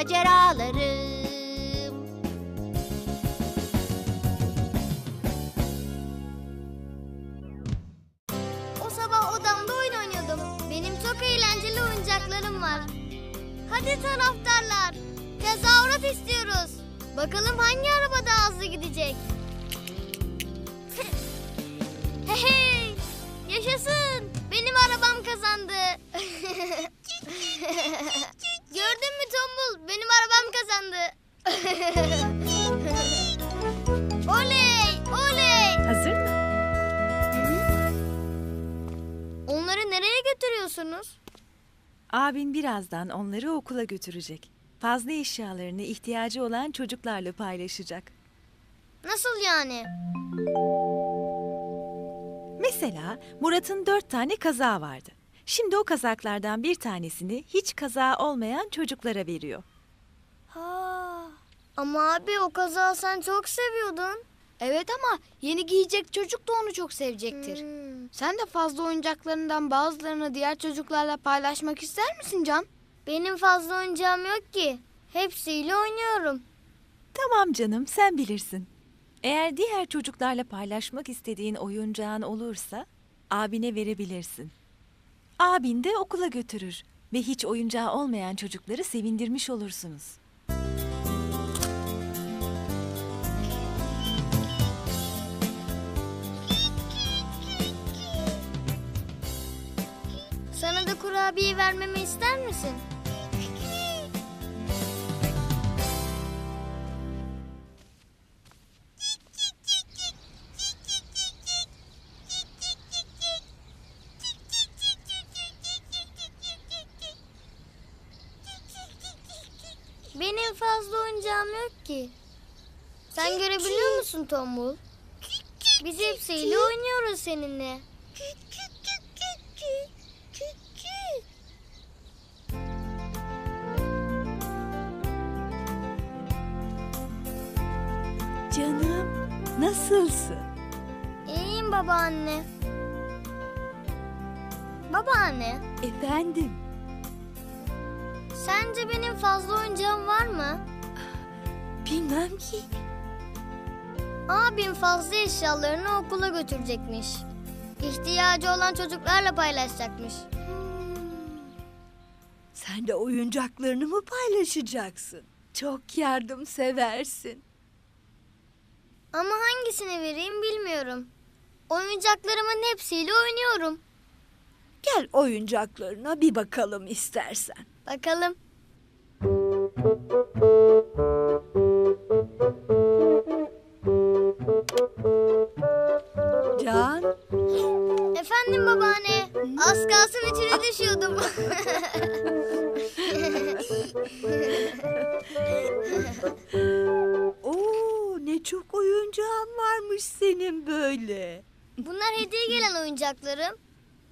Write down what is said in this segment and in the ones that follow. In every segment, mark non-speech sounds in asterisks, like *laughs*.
maceralarım. O sabah odamda oyun oynuyordum. Benim çok eğlenceli oyuncaklarım var. Hadi taraftarlar. Tezahürat istiyoruz. Bakalım hangi araba daha hızlı gidecek? *laughs* hey! Yaşasın! Benim arabam kazandı. *laughs* Gördün mü Tombul? Benim arabam kazandı. *laughs* oley! Oley! Hazır mı? Onları nereye götürüyorsunuz? Abin birazdan onları okula götürecek. Fazla eşyalarını ihtiyacı olan çocuklarla paylaşacak. Nasıl yani? Mesela Murat'ın dört tane kazağı vardı. Şimdi o kazaklardan bir tanesini hiç kazağı olmayan çocuklara veriyor. Ha. Ama abi o kazağı sen çok seviyordun. Evet ama yeni giyecek çocuk da onu çok sevecektir. Hmm. Sen de fazla oyuncaklarından bazılarını diğer çocuklarla paylaşmak ister misin Can? Benim fazla oyuncağım yok ki. Hepsiyle oynuyorum. Tamam canım sen bilirsin. Eğer diğer çocuklarla paylaşmak istediğin oyuncağın olursa abine verebilirsin. Abin de okula götürür ve hiç oyuncağı olmayan çocukları sevindirmiş olursunuz. Sana da kurabiye vermemi ister misin? Oyuncağım yok ki. Sen görebiliyor musun Tombul? Biz hepsiyle oynuyoruz seninle. Canım nasılsın? İyiyim babaanne. Babaanne, Efendim sence benim fazla oyuncağım var mı? Bilmem ki. Abim fazla eşyalarını okula götürecekmiş. İhtiyacı olan çocuklarla paylaşacakmış. Sen de oyuncaklarını mı paylaşacaksın? Çok yardımseversin. Ama hangisini vereyim bilmiyorum. Oyuncaklarımın hepsiyle oynuyorum. Gel oyuncaklarına bir bakalım istersen. Bakalım. Efendim babaanne, az kalsın içine düşüyordum. oo ne çok oyuncağın varmış senin böyle. Bunlar hediye gelen oyuncaklarım.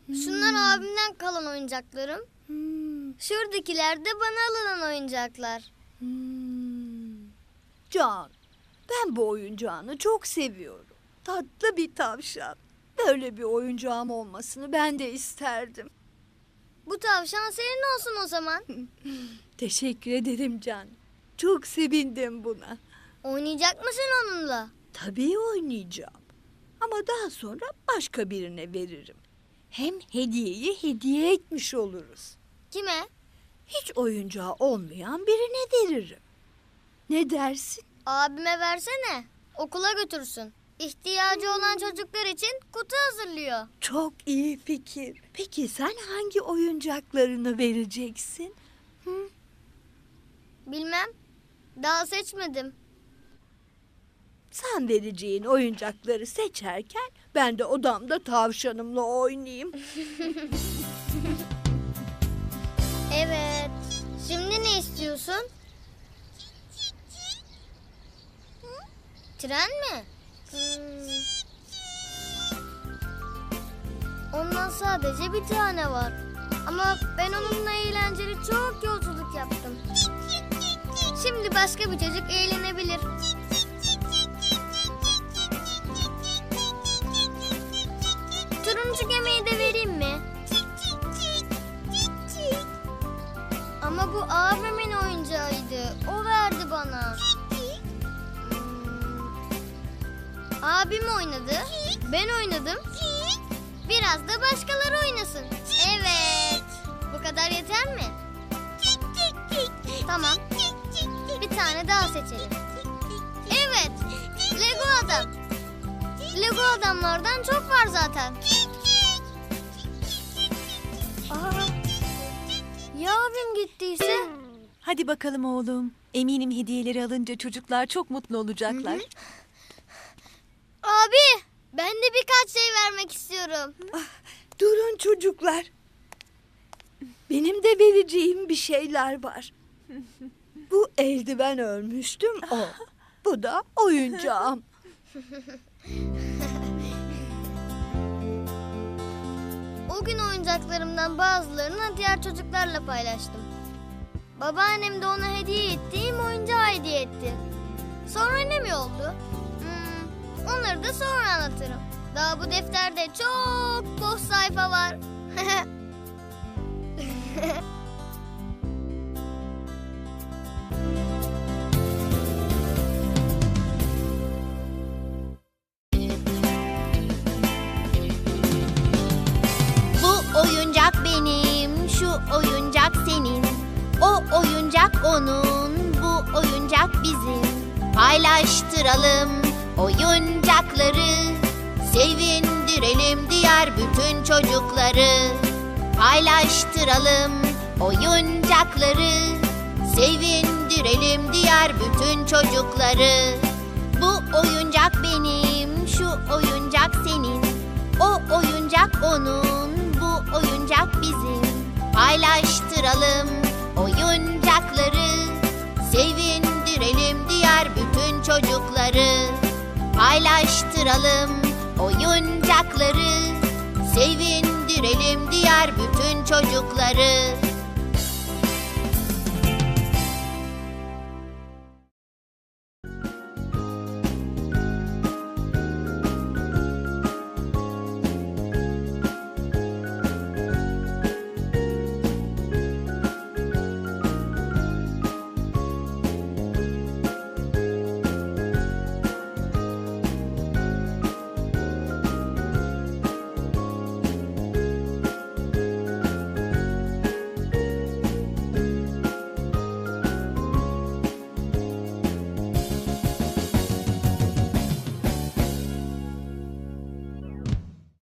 Şunlar abimden kalan oyuncaklarım. Şuradakiler de bana alınan oyuncaklar. Hmm. Can, ben bu oyuncağını çok seviyorum. Tatlı bir tavşan. Böyle bir oyuncağım olmasını ben de isterdim. Bu tavşan senin olsun o zaman. *laughs* Teşekkür ederim Can. Çok sevindim buna. Oynayacak mısın onunla? Tabii oynayacağım. Ama daha sonra başka birine veririm. Hem hediyeyi hediye etmiş oluruz. Kime? Hiç oyuncağı olmayan birine veririm. Ne dersin? Abime versene. Okula götürsün. İhtiyacı olan çocuklar için kutu hazırlıyor. Çok iyi fikir. Peki sen hangi oyuncaklarını vereceksin? Bilmem. Daha seçmedim. Sen vereceğin oyuncakları seçerken ben de odamda tavşanımla oynayayım. *laughs* Evet. Şimdi ne istiyorsun? Tren mi? Hmm. Ondan sadece bir tane var. Ama ben onunla eğlenceli çok yolculuk yaptım. Şimdi başka bir çocuk eğlenebilir. Turuncu gemiyi de vereyim mi? Ama bu abimin oyuncağıydı. Abim oynadı. Ben oynadım. Biraz da başkaları oynasın. Evet. Bu kadar yeter mi? Tamam. Bir tane daha seçelim. Evet. Lego adam. Lego adamlardan çok var zaten. Aa, ya abim gittiyse? Hadi bakalım oğlum. Eminim hediyeleri alınca çocuklar çok mutlu olacaklar. Abi ben de birkaç şey vermek istiyorum. Durun çocuklar. Benim de vereceğim bir şeyler var. Bu eldiven örmüştüm o. *laughs* Bu da oyuncağım. O gün oyuncaklarımdan bazılarını diğer çocuklarla paylaştım. Babaannem de ona hediye ettiğim oyuncağı hediye etti. Sonra ne mi oldu? Onları da sonra anlatırım. Daha bu defterde çok boş sayfa var. *laughs* Bu oyuncak benim, şu oyuncak senin. O oyuncak onun, bu oyuncak bizim. Paylaştıralım oyuncakları. Sevindirelim diğer bütün çocukları. Paylaştıralım oyuncakları. Sevindirelim diğer bütün çocukları. Bu oyuncak benim, şu oyuncak senin. O oyuncak onun, bu oyuncak bizim. Paylaştıralım oyuncakları. Sevindirelim diğer bütün çocukları. Paylaştıralım oyuncakları. Sevindirelim diğer bütün çocukları.